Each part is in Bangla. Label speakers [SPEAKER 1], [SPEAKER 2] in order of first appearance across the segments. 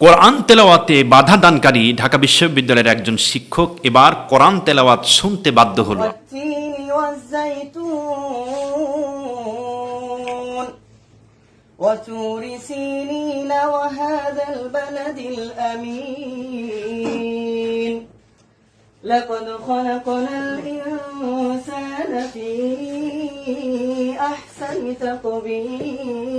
[SPEAKER 1] কোরআন তেলাওয়াতে বাধা দানকারী ঢাকা বিশ্ববিদ্যালয়ের একজন শিক্ষক এবার কোরআন তেলাওয়াত শুনতে বাধ্য হলো
[SPEAKER 2] والتين والزيتون وتور سينين وهذا البلد الأمين لقد خلقنا الإنسان في أحسن تقويم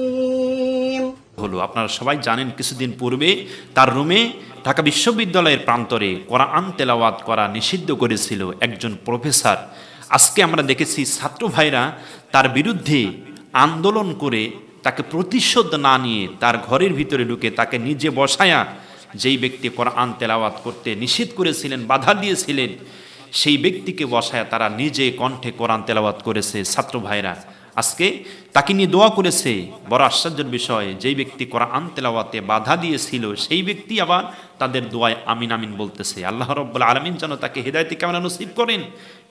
[SPEAKER 1] হলো, আপনারা সবাই জানেন কিছুদিন পূর্বে তার রুমে ঢাকা বিশ্ববিদ্যালয়ের প্রান্তরে কোরআন তেলাওয়াত করা নিষিদ্ধ করেছিল একজন প্রফেসর। আজকে আমরা দেখেছি ছাত্র ভাইরা তার বিরুদ্ধে আন্দোলন করে তাকে প্রতিশোধ না নিয়ে তার ঘরের ভিতরে ঢুকে তাকে নিজে বসায়া যেই ব্যক্তি কোরআন তেলাওয়াত করতে নিষেধ করেছিলেন, বাধা দিয়েছিলেন, সেই ব্যক্তিকে বসায় তারা নিজে কণ্ঠে কোরআন তেলাওয়াত করেছে। ছাত্র ভাইরা আজকে তাকে নিয়ে দোয়া করেছে। বড় আশ্চর্যের বিষয়, যেই ব্যক্তি কোরআন তেলাওয়াতে বাধা দিয়েছিল, সেই ব্যক্তি আবার তাদের দোয়ায় আমিন আমিন বলতেছে। আল্লাহ রব্বুল আলমিন যেন তাকে হৃদায়তে কেমন নসিব করেন।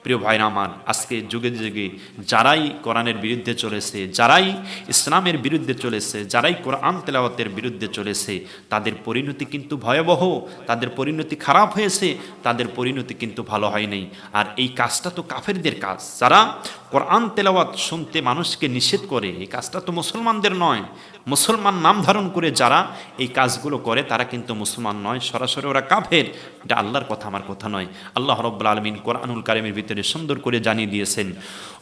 [SPEAKER 1] প্রিয় ভাইরা আমার, আজকে যুগে যুগে যারাই কোরআনের বিরুদ্ধে চলেছে, যারাই ইসলামের বিরুদ্ধে চলেছে, যারাই কোরআন তেলাওয়াতের বিরুদ্ধে চলেছে, তাদের পরিণতি কিন্তু ভয়াবহ, তাদের পরিণতি খারাপ হয়েছে, তাদের পরিণতি কিন্তু ভালো হয় নাই। আর এই কাজটা তো কাফেরদের কাজ। যারা কোরআন তেলাওয়াত শুনতে মানুষকে নিষেধ করে, এই কাজটা তো মুসলমানদের নয়। মুসলমান নাম ধারণ করে যারা এই কাজগুলো করে, তারা কিন্তু মুসলমান নয়। সরাসরি ওরা কাফের। এটা আল্লাহর কথা, আমার কথা নয়। আল্লাহ রব্বুল আলমিন কোরআনুল কারিমের ভিতরে ভিতরে সুন্দর করে জানিয়ে দিয়েছেন।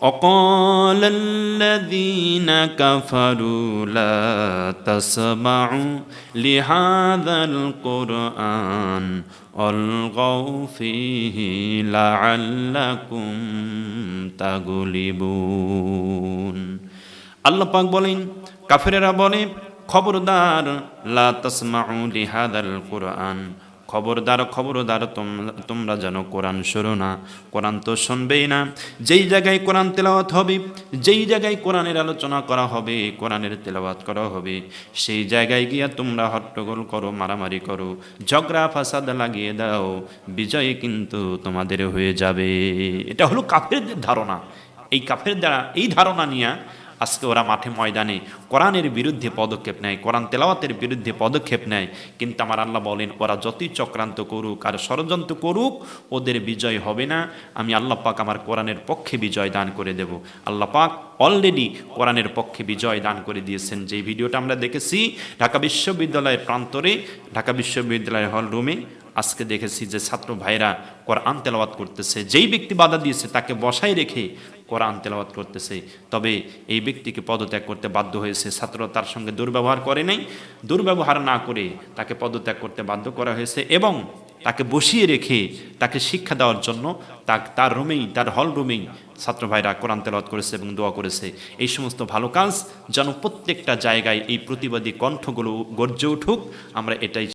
[SPEAKER 1] অকলদিন আল্লাহ পাক বলেন, কাফেরেরা বলে, খবরদার, লা তাসমাউ লিহাদাল কোরআন খবরদার খবরদার তোমরা তোমরা যেন কোরআন শোনো না। কোরআন তো শুনবেই না। যেই জায়গায় কোরআন তেলাওয়াত হবে, যেই জায়গায় কোরআনের আলোচনা করা হবে, কোরআনের তেলাওয়াত করা হবে, সেই জায়গায় গিয়া তোমরা হট্টগোল করো, মারামারি করো, ঝগড়া ফাসাদ লাগিয়ে দাও, বিজয় কিন্তু তোমাদের হয়ে যাবে। এটা হলো কাফেরদের ধারণা। এই কাফের দ্বারা এই ধারণা নিয়ে আজকে ওরা মাঠে ময়দানে কোরআনের বিরুদ্ধে পদক্ষেপ নেয়, কোরআন তেলাওয়াতের বিরুদ্ধে পদক্ষেপ নেয়। কিন্তু আমার আল্লাহ বলেন, ওরা যতই চক্রান্ত করুক আর ষড়যন্ত্র করুক, ওদের বিজয় হবে না। আমি আল্লাহ পাক আমার কোরআনের পক্ষে বিজয় দান করে দেব। আল্লাহ পাক অলরেডি কোরআনের পক্ষে বিজয় দান করে দিয়েছেন। যে ভিডিওটা আমরা দেখেছি, ঢাকা বিশ্ববিদ্যালয়ের প্রান্তরে, ঢাকা বিশ্ববিদ্যালয়ের হল রুমে আজকে দেখেছি যে ছাত্র ভাইরা কোরআন তেলাওয়াত করতেছে। যেই ব্যক্তি বাধা দিয়েছে তাকে বসায় রেখে কোরআন তেলাওয়াত করতেছে। তবে এই ব্যক্তিকে পদত্যাগ করতে বাধ্য হয়েছে। ছাত্র তার সঙ্গে দুর্ব্যবহার করে নাই। দুর্ব্যবহার না করে তাকে পদত্যাগ করতে বাধ্য করা হয়েছে এবং তাকে বসিয়ে রেখে তাকে শিক্ষা দেওয়ার জন্য তার রুমেই, তার হল রুমেই ছাত্র ভাইরা কোরআন তেলাওয়াত করেছে এবং দোয়া করেছে। এই সমস্ত ভালো কাজ যেন প্রত্যেকটা জায়গায় এই প্রতিবাদী কণ্ঠগুলো গর্জে উঠুক। আমরা এটাই